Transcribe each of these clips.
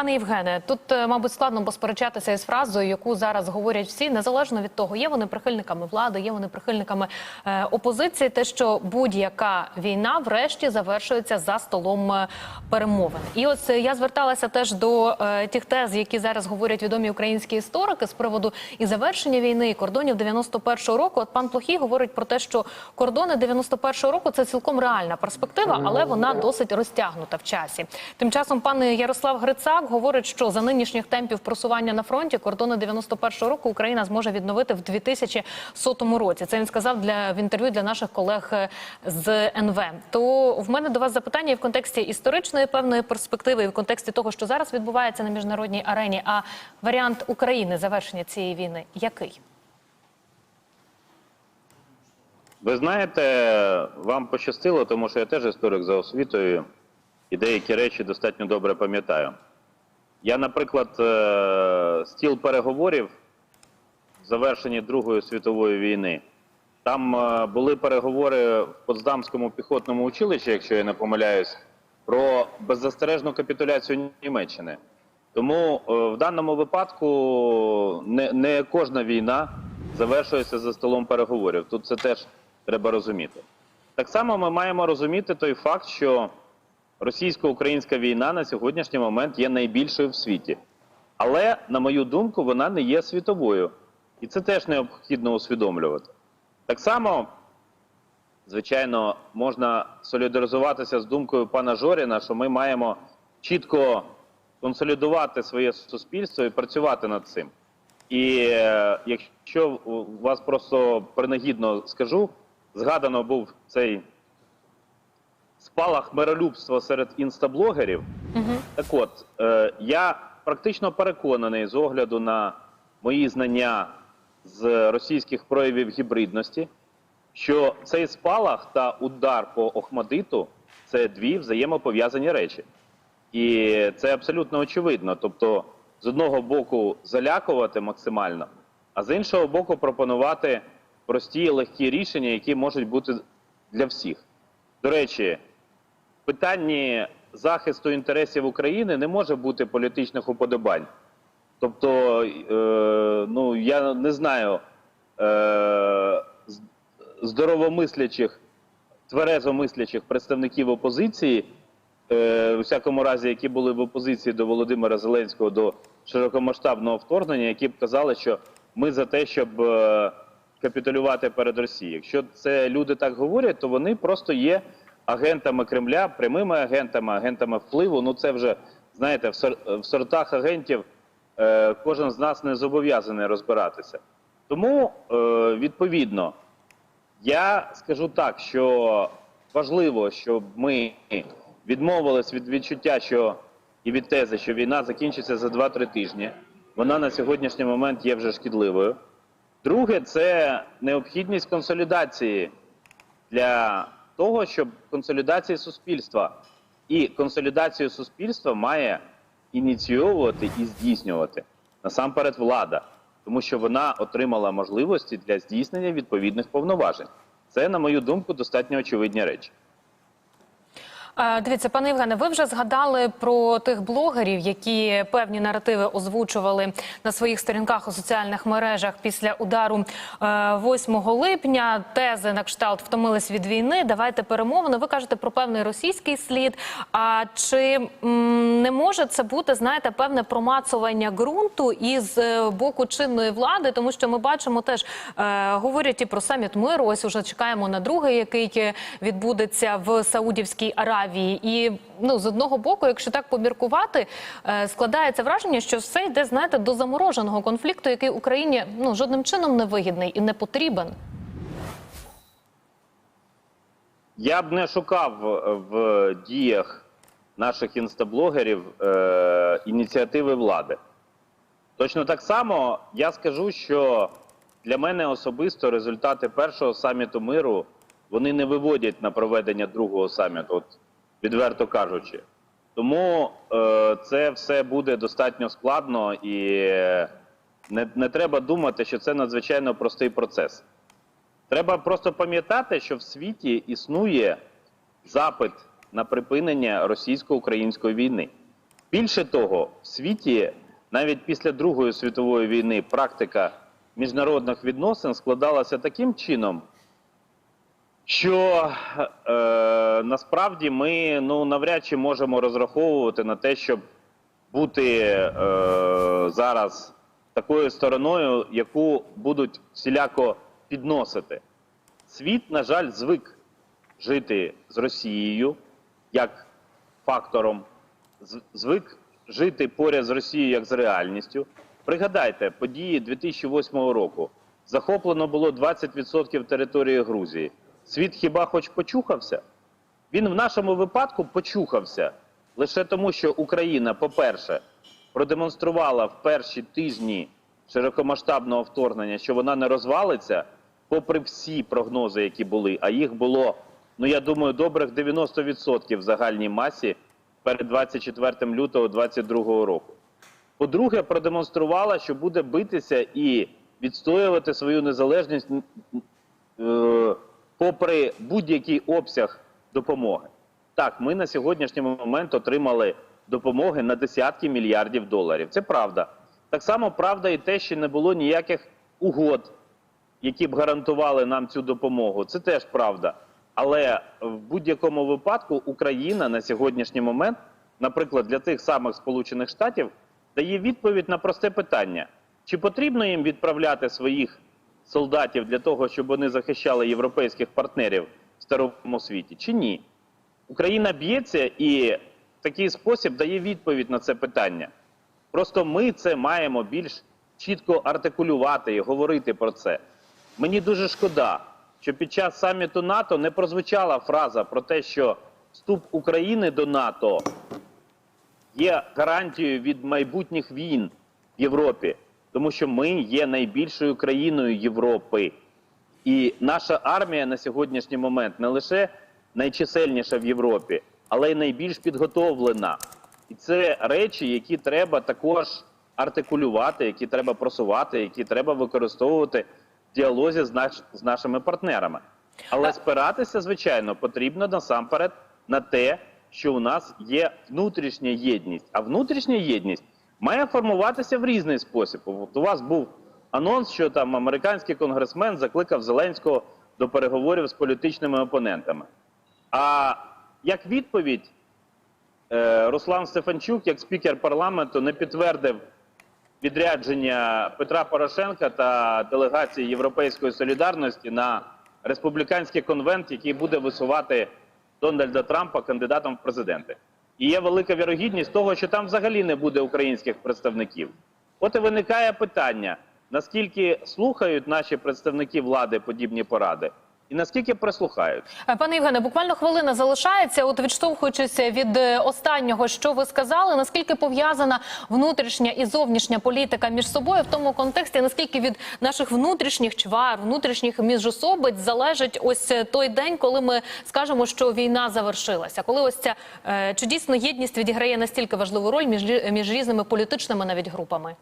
Пане Євгене, тут, е, мабуть, складно посперечатися із фразою, яку зараз говорять всі, незалежно від того, є вони прихильниками влади, є вони прихильниками е, опозиції. Те, що будь-яка війна, врешті, завершується за столом е, перемовин. І ось е, я зверталася теж до е, тих тез, які зараз говорять відомі українські історики з приводу і завершення війни, і кордонів 91-го року. От пан Плохій говорить про те, що кордони 91-го року це цілком реальна перспектива, але вона досить розтягнута в часі. Тим часом пан Ярослав Грицак говорить, що за нинішніх темпів просування на фронті кордони 91-го року Україна зможе відновити в 2100 році. Це він сказав для в інтерв'ю для наших колег е, з НВ. То в мене до вас запитання і в контексті історичної певної перспективи, і в контексті того, що зараз відбувається на міжнародній арені. А варіант України завершення цієї війни який? Ви знаєте, вам пощастило, тому що я теж історик за освітою і деякі речі достатньо добре пам'ятаю. Я, наприклад, е, стіл переговорів в завершенні Другої світової війни. Там е, були переговори в Потсдамському піхотному училищі, якщо я не помиляюсь, про беззастережну капітуляцію Німеччини. Тому е, в даному випадку не, не кожна війна завершується за столом переговорів. Тут це теж треба розуміти. Так само ми маємо розуміти той факт, що російсько-українська війна на сьогоднішній момент є найбільшою в світі. Але, на мою думку, вона не є світовою. І це теж необхідно усвідомлювати. Так само, звичайно, можна солідаризуватися з думкою пана Жоріна, що ми маємо чітко консолідувати своє суспільство і працювати над цим. І е, якщо вас просто принагідно скажу, згадано був цей спалах миролюбства серед інстаблогерів. Так от, е, я практично переконаний з огляду на мої знання з російських проявів гібридності, що цей спалах та удар по Охмадиту це дві взаємопов'язані речі. І це абсолютно очевидно. Тобто, з одного боку, залякувати максимально, а з іншого боку, пропонувати прості легкі рішення, які можуть бути для всіх. До речі, питанні захисту інтересів України не може бути політичних уподобань. Тобто, е, ну я не знаю е, здоровомислячих, тверезомислячих представників опозиції, е, у всякому разі, які були в опозиції до Володимира Зеленського до широкомасштабного вторгнення, які б казали, що ми за те, щоб е, капітулювати перед Росією. Якщо це люди так говорять, то вони просто є агентами Кремля, прямими агентами, агентами впливу. Ну це вже знаєте, в, сор- сортах агентів е, кожен з нас не зобов'язаний розбиратися. Тому е, відповідно. Я скажу так, що важливо, щоб ми відмовились від відчуття, що і від тези, що війна закінчиться за 2-3 тижні. Вона на сьогоднішній момент є вже шкідливою. Друге, це необхідність консолідації для того, щоб консолідації суспільства. І консолідацію суспільства має ініційовувати і здійснювати насамперед влада, тому що вона отримала можливості для здійснення відповідних повноважень. Це, на мою думку, достатньо очевидні речі. Е, Дивіться, пане Євгене, ви вже згадали про тих блогерів, які певні наративи озвучували на своїх сторінках у соціальних мережах після удару е, 8 липня. Тези на кшталт втомились від війни. Давайте перемовини. Ви кажете про певний російський слід. А чи не може це бути, знаєте, певне промацування ґрунту із е, боку чинної влади, тому що ми бачимо теж е, говорять і про саміт миру. Ось уже чекаємо на другий, який е, відбудеться в Саудівській Аравії. І ну з одного боку, якщо так поміркувати, е, складається враження, що все йде, знаєте, до замороженого конфлікту, який Україні ну жодним чином не вигідний і не потрібен. Я б не шукав в діях наших інстаблогерів е, ініціативи влади. Точно так само я скажу, що для мене особисто результати першого саміту миру вони не виводять на проведення другого саміту, от відверто кажучи. Тому е, це все буде достатньо складно і не, не треба думати, що це надзвичайно простий процес. Треба просто пам'ятати, що в світі існує запит на припинення російсько-української війни. Більше того, в світі навіть після Другої світової війни практика міжнародних відносин складалася таким чином, що е, насправді ми ну, навряд чи можемо розраховувати на те, щоб бути е, зараз такою стороною, яку будуть всіляко підносити. Світ, на жаль, звик жити з Росією як фактором, звик жити поряд з Росією як з реальністю. Пригадайте, події 2008 року. Захоплено було 20% території Грузії. Світ хіба хоч почухався? Він в нашому випадку почухався лише тому, що Україна, по-перше, продемонструвала в перші тижні широкомасштабного вторгнення, що вона не розвалиться, попри всі прогнози, які були. А їх було, ну я думаю, добрих 90% в загальній масі перед 24 лютого 2022 року. По-друге, продемонструвала, що буде битися і відстоювати свою незалежність е, попри будь-який обсяг допомоги. Так, ми на сьогоднішній момент отримали допомоги на десятки мільярдів доларів. Це правда. Так само правда і те, що не було ніяких угод, які б гарантували нам цю допомогу. Це теж правда. Але в будь-якому випадку Україна на сьогоднішній момент, наприклад, для тих самих Сполучених Штатів, дає відповідь на просте питання: чи потрібно їм відправляти своїх солдатів для того, щоб вони захищали європейських партнерів в старому світі, чи ні? Україна б'ється і в такий спосіб дає відповідь на це питання. Просто ми це маємо більш чітко артикулювати і говорити про це. Мені дуже шкода, що під час саміту НАТО не прозвучала фраза про те, що вступ України до НАТО є гарантією від майбутніх війн в Європі, тому що ми є найбільшою країною Європи. І наша армія на сьогоднішній момент не лише найчисельніша в Європі, але й найбільш підготовлена. І це речі, які треба також артикулювати, які треба просувати, які треба використовувати в діалозі з, наш, з нашими партнерами. Але спиратися, звичайно, потрібно насамперед на те, що у нас є внутрішня єдність. А внутрішня єдність має формуватися в різний спосіб. От у вас був анонс, що там американський конгресмен закликав Зеленського до переговорів з політичними опонентами. А як відповідь, е, Руслан Стефанчук, як спікер парламенту, не підтвердив відрядження Петра Порошенка та делегації Європейської солідарності на республіканський конвент, який буде висувати Дональда Трампа кандидатом в президенти. І є велика вірогідність того, що там взагалі не буде українських представників. От і виникає питання: наскільки слухають наші представники влади подібні поради, і наскільки прислухають. Е, Пане Євгене, буквально хвилина залишається. От відштовхуючись від е, останнього, що ви сказали, наскільки пов'язана внутрішня і зовнішня політика між собою в тому контексті, наскільки від наших внутрішніх чвар, внутрішніх міжособиць залежить ось е, той день, коли ми скажемо, що війна завершилася, коли ось ця чи дійсно єдність відіграє настільки важливу роль між між різними політичними навіть групами.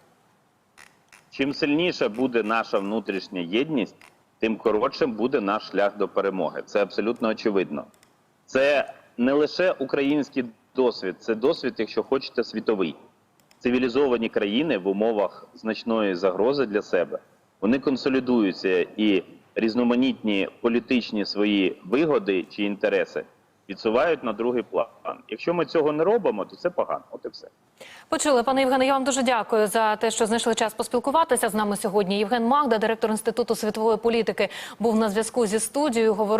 Чим сильніша буде наша внутрішня єдність, тим коротшим буде наш шлях до перемоги. Це абсолютно очевидно. Це не лише український досвід, це досвід, якщо хочете, світовий. Цивілізовані країни в умовах значної загрози для себе вони консолідуються і різноманітні політичні свої вигоди чи інтереси відсувають на другий план. Якщо ми цього не робимо, то це погано. От і все. Почули, пане Євгене, я вам дуже дякую за те, що знайшли час поспілкуватися з нами сьогодні. Євген Магда, директор інституту світової політики, був на зв'язку зі студією. Говорили.